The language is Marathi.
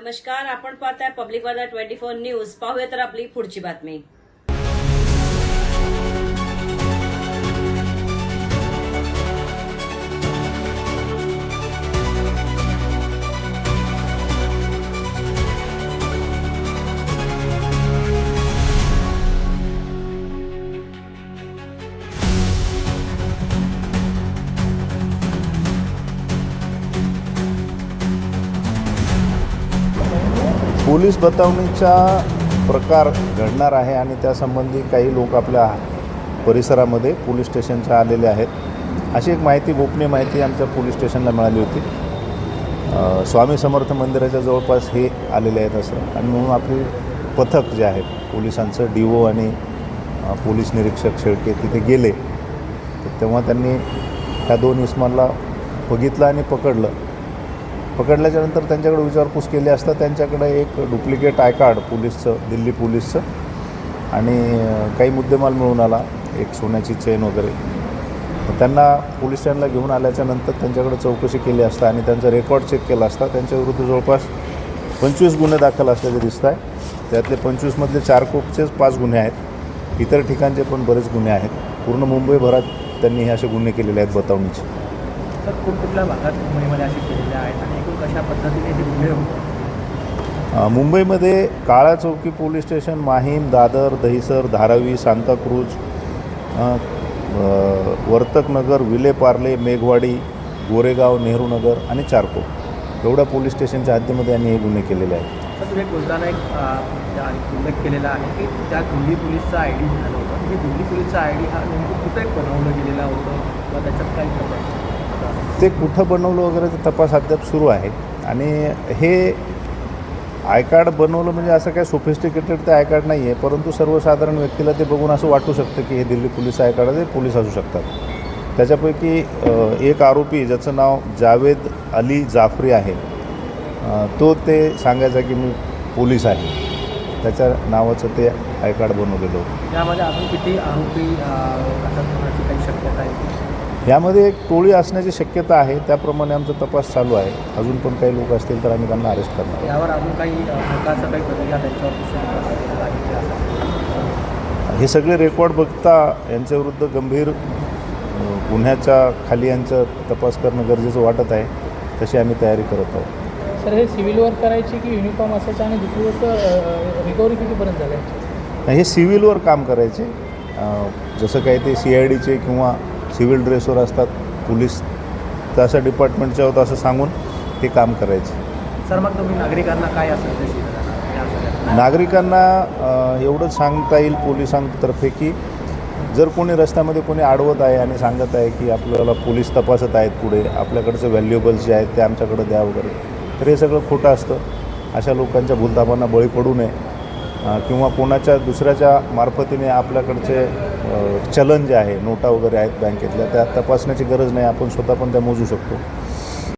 नमस्कार आपण पाहताय पब्लिक वादा ट्वेंटी फोर न्यूज. पाहूया तर आपली पुढची बातमी. पोलीस बतावणीचा प्रकार घडणार आहे आणि त्यासंबंधी काही लोक आपल्या परिसरामध्ये पोलीस स्टेशनच्या आलेले आहेत. अशी एक माहिती गोपनीय माहिती आमच्या पोलीस स्टेशनला मिळाली होती. स्वामी समर्थ मंदिराच्या जवळपास हे आलेले आहेत असं. आणि म्हणून आपली पथक जे आहे पोलिसांचं डी ओ आणि पोलीस निरीक्षक शेळके तिथे गेले. तर तेव्हा त्यांनी ह्या दोन इस्मांना बघितलं आणि पकडलं. पकडल्याच्यानंतर त्यांच्याकडे विचारपूस केली असता त्यांच्याकडे एक डुप्लिकेट आय कार्ड पोलीसचं दिल्ली पोलीसचं आणि काही मुद्देमाल मिळून आला एक सोन्याची चेन वगैरे. त्यांना पोलीस स्टँडला घेऊन आल्याच्यानंतर त्यांच्याकडे चौकशी केली असता आणि त्यांचा रेकॉर्ड चेक केला असता त्यांच्याविरुद्ध जवळपास पंचवीस गुन्हे दाखल असल्याचे दिसत आहे त्यातले पंचवीसमधले चार कोपचेच पाच गुन्हे आहेत. इतर ठिकाणचे पण बरेच गुन्हे आहेत. पूर्ण मुंबईभरात त्यांनी हे असे गुन्हे केलेले आहेत बतावणीचे. तर कुठकुठल्या भागात मुंबईमध्ये असे केलेले आहेत आणि एकूण कशा पद्धतीने हे गुन्हे होते मुंबईमध्ये काळा चौकी पोलीस स्टेशन माहीम दादर दहिसर धारावी सांताक्रूज वर्तकनगर विलेपार्ले मेघवाडी गोरेगाव नेहरू नगर आणि चारकोप. एवढ्या पोलीस स्टेशनच्या हद्दीमध्ये यांनी हे गुन्हे केलेले आहेत. तुम्ही बोलताना एक उल्लेख केलेला आहे की त्या दिल्ली पोलीसचा आय डी झालं होतं. दिल्ली पोलीसचा आय डी हा नेमकं कुठे बनवलं गेलेला होतं? किंवा त्याच्यात काही ते कुठं बनवलं वगैरे ते तपास अद्याप सुरू आहे. आणि हे आय कार्ड बनवलं म्हणजे असं काय सोफिस्टिकेटेड ते आय कार्ड नाही आहे परंतु सर्वसाधारण व्यक्तीला ते बघून असं वाटू शकतं की हे दिल्ली पोलीस आय कार्ड ते पोलीस असू शकतात. त्याच्यापैकी एक आरोपी ज्याचं नाव जावेद अली जाफरी आहे तो ते सांगायचा की मी पोलीस आहे. त्याच्या नावाचं ते आय कार्ड बनवलेलं होतं. त्यामध्ये अजून किती आरोपी काही शक्यता आहे? यामध्ये एक टोळी असण्याची शक्यता आहे त्याप्रमाणे आमचा तपास चालू आहे. अजून पण काही लोक असतील तर आम्ही त्यांना अरेस्ट करणार. यावर अजून काही त्यांच्यावर हे सगळे रेकॉर्ड बघता यांच्याविरुद्ध गंभीर गुन्ह्याच्या खाली यांचा तपास करणं गरजेचं वाटत आहे तशी आम्ही तयारी करत आहोत. सर हे सिव्हिल वर्क करायचे की युनिफॉर्म असायचं आणि दुसरी गोष्ट रिकव्हरी कितीपर्यंत झाली आहे? हे सिव्हिलवर काम करायचे. जसं काही ते सी आय डीचे किंवा सिव्हिल ड्रेसवर असतात पोलीस तसं डिपार्टमेंटच्या होतं असं सांगून ते काम करायचे. सर मग तुम्ही नागरिकांना काय असं नागरिकांना एवढंच सांगता येईल पोलिसांतर्फे की जर कोणी रस्त्यामध्ये कोणी आडवत आहे आणि सांगत आहे की आपल्याला पोलीस तपासत आहेत पुढे आपल्याकडचे व्हॅल्युएबल्स जे आहेत ते आमच्याकडे द्या वगैरे तर हे सगळं खोटं असतं. अशा लोकांच्या भूलतापांना बळी पडू नये. किंवा कोणाच्या दुसऱ्याच्या मार्फतीने आपल्याकडचे चलन जे आहे नोटा वगैरे आहेत बँकेतल्या त्या तपासण्याची गरज नाही आपण स्वतः पण त्या मोजू शकतो.